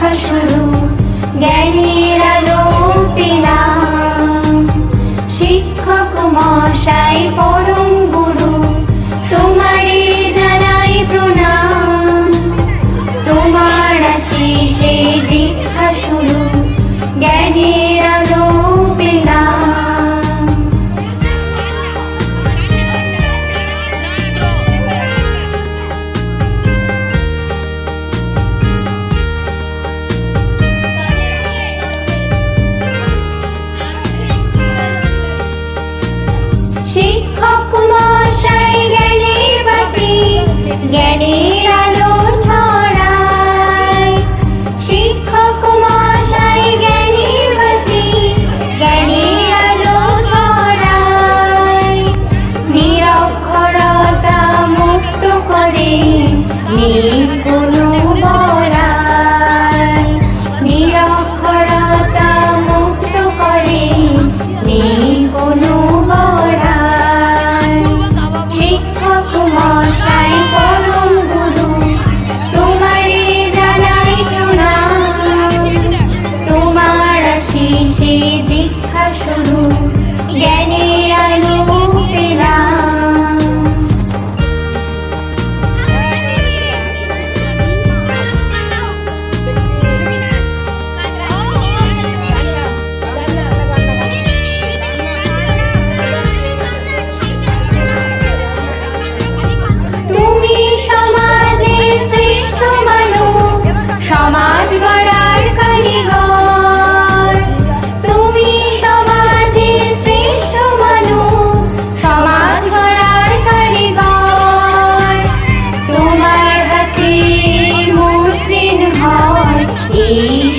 fresh with Me.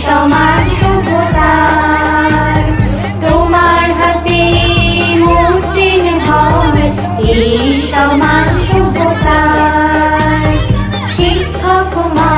সমাজ সভ্যতার তোমার হাতে মসৃণ হবে এই সমাজ শিক্ষক মা